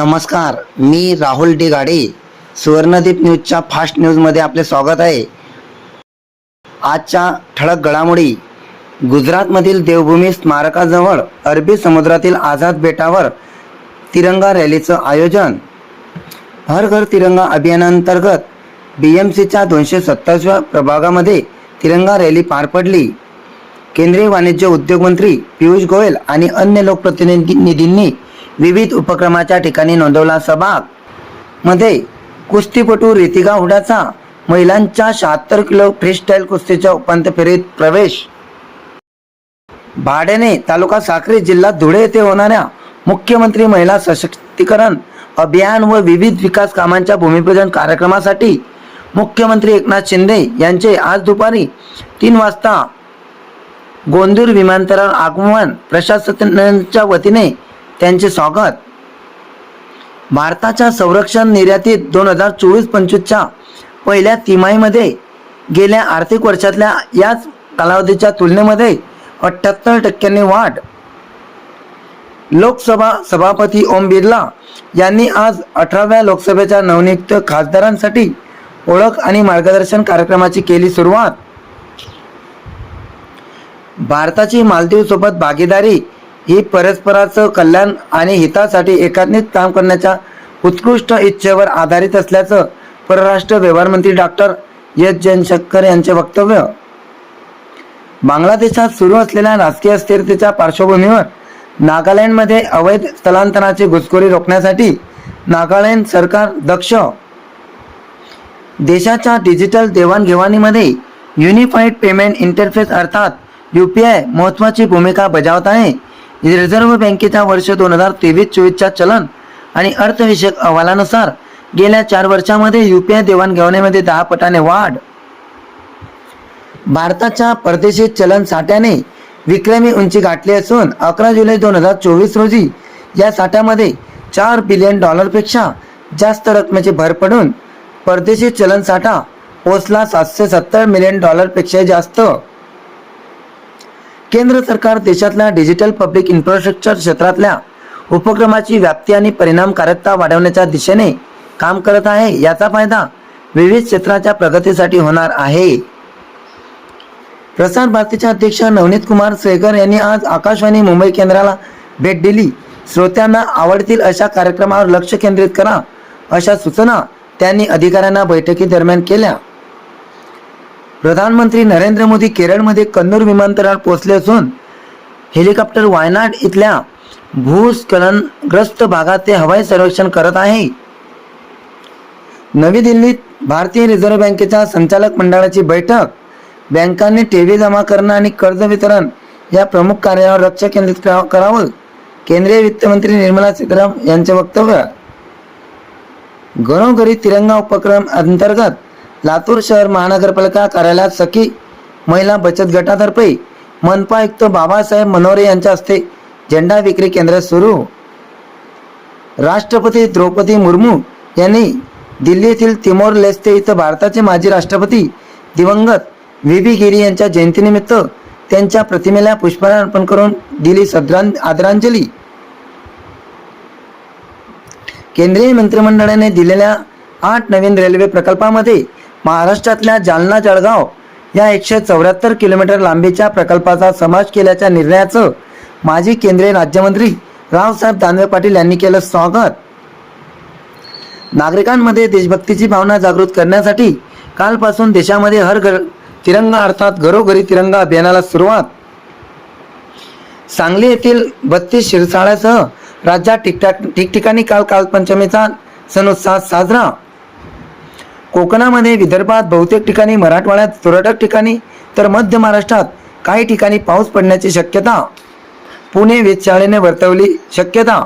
नमस्कार मी राहुल डिगाडे सुवर्णदीप न्यूजच्या फास्ट न्यूजमध्ये आपले स्वागत आहे. आजच्या ठळक घडामोडी गुजरातमधील देवभूमी स्मारकाजवळ अरबी समुद्रातील आझाद बेटावर तिरंगा रॅलीचं आयोजन. हर घर तिरंगा अभियानांतर्गत बी एम सीच्या दोनशे सत्तावीसव्या प्रभागामध्ये तिरंगा रॅली पार पडली. केंद्रीय वाणिज्य उद्योग मंत्री पियुष गोयल आणि अन्य लोकप्रतिनिधींनी विविध उपक्रमाच्या ठिकाणी नोंदवला सहभाग. मध्ये कुस्तीपटू रितिका हुडाचा महिलांच्या शहात्तर किलो फ्रीस्टाईल कुस्तीच्या उपांत्य फेरीत प्रवेश. भाड्याने तालुका साक्री जिल्हा धुळे येथे होणाऱ्या मुख्यमंत्री महिला सशक्तीकरण अभियान व विविध विकास कामांच्या भूमिपूजन कार्यक्रमासाठी मुख्यमंत्री एकनाथ शिंदे यांचे आज दुपारी तीन वाजता गोंदूर विमानतळावर आगमन प्रशासनाच्या वतीने त्यांचे स्वागत. भारताच्या संरक्षण निर्यातीत दोन हजार चोवीस पंचवीसच्या पहिल्या तिमाहीमध्ये गेल्या आर्थिक वर्षातल्या याच कालावधीच्या तुलनेमध्ये अठ्ठ्याहत्तर टक्क्यांनी वाढ. लोकसभा सभापती ओम बिर्ला यांनी आज अठराव्या लोकसभेच्या नवनियुक्त खासदारांसाठी ओळख आणि मार्गदर्शन कार्यक्रमाची केली सुरुवात. भारताची मालदीव सोबत भागीदारी ही परस्पराचं कल्याण आणि हितासाठी एकात्मिक काम करण्याच्या उत्कृष्ट इच्छेवर आधारित असल्याचं परराष्ट्र व्यवहार मंत्री डॉक्टर एस जयशंकर यांचे वक्तव्य. बांगलादेशात सुरू असलेल्या राजकीय अस्थिरतेच्या पार्श्वभूमीवर नागालँडमध्ये अवैध स्थलांतराची घुसखोरी रोखण्यासाठी नागालँड सरकार दक्ष. देशाच्या डिजिटल देवाणघेवाणीमध्ये युनिफाईड पेमेंट इंटरफेस अर्थात यू पी आय महत्त्वाची भूमिका बजावत आहे. रिझर्व्ह बँकेच्या वर्ष दोन हजार तेवीस चोवीसच्या चलन आणि अर्थविषयक अहवालानुसार गेल्या चार वर्षामध्ये यू पी आय देवाणघेवाणीमध्ये दहा पटाने वाढ. भारताच्या परदेशी चलन साठ्याने विक्रमी उंची गाठली असून अकरा जुलै दोन हजार चोवीस रोजी या साठ्यामध्ये चार बिलियन डॉलरपेक्षा जास्त रकमेची भर पडून परदेशी चलन साठा पोचला सातशे सत्तर मिलियन डॉलरपेक्षा जास्त. केंद्र सरकार देशातल्या डिजिटल पब्लिक इन्फ्रास्ट्रक्चर क्षेत्रातल्या उपक्रमाची व्याप्ती आणि परिणामकारकता वाढवण्याच्या दिशेने काम करत आहे याचा फायदा विविध क्षेत्राच्या प्रगतीसाठी होणार आहे. प्रसार भारतीचे अध्यक्ष नवनीत कुमार सेगर यांनी आज आकाशवाणी मुंबई केंद्राला भेट दिली. श्रोत्यांना आवडतील अशा कार्यक्रमावर लक्ष केंद्रित करा अशा सूचना त्यांनी अधिकाऱ्यांना बैठकी दरम्यान केल्या. प्रधानमंत्री नरेंद्र मोदी केरळमध्ये कन्नूर विमानतळावर पोहोचले असून हेलिकॉप्टर वायनाड इथल्या भूस्खलनग्रस्त भागात ते हवाई सर्वेक्षण करत आहे. नवी दिल्लीत भारतीय रिझर्व्ह बँकेच्या संचालक मंडळाची बैठक. बँकांनी ठेवी जमा करणं आणि कर्ज वितरण या प्रमुख कार्यावर लक्ष केंद्रित करावं. केंद्रीय वित्तमंत्री निर्मला सीतारामन यांचे वक्तव्य. घरोघरी तिरंगा उपक्रम अंतर्गत लातूर शहर महानगरपालिका कार्यालयात सखी महिला बचत गटातर्फे मनपा आयुक्त बाबासाहेब मनोरे यांच्या हस्ते झेंडा विक्री केंद्र सुरू. राष्ट्रपती द्रौपदी मुर्मू यांनी दिल्लीतील तिमोर लेस्ते इथं भारताचे माजी राष्ट्रपती दिवंगत व्ही बी गिरी यांच्या जयंतीनिमित्त त्यांच्या प्रतिमेला पुष्पहार अर्पण करून दिली सद्रां आदरांजली. केंद्रीय मंत्रिमंडळाने दिलेल्या आठ नवीन रेल्वे प्रकल्पामध्ये महाराष्ट्रातल्या जालना जळगाव या एकशे चौऱ्याहत्तर किलोमीटर लांबीच्या प्रकल्पाचा समावेश केल्याच्या निर्णयाचं माजी केंद्रीय राज्यमंत्री रावसाहेब दानवे पाटील यांनी केलं स्वागत. नागरिकांमध्ये देशभक्तीची भावना जागृत करण्यासाठी कालपासून देशामध्ये हर घर तिरंगा अर्थात घरोघरी तिरंगा अभियानाला सुरुवात. सांगली येथील बत्तीस शिरसाळ्यासह राज्यात ठिकठाक ठिकठिकाणी काल कालपंचमीचा सण उत्साहात साजरा. कोकणामध्ये विदर्भात बहुतेक ठिकाणी मराठवाड्यात तुरळक ठिकाणी तर मध्य महाराष्ट्रात काही ठिकाणी पाऊस पडण्याची शक्यता. पुणे वेधशाळेने वर्तवली शक्यता.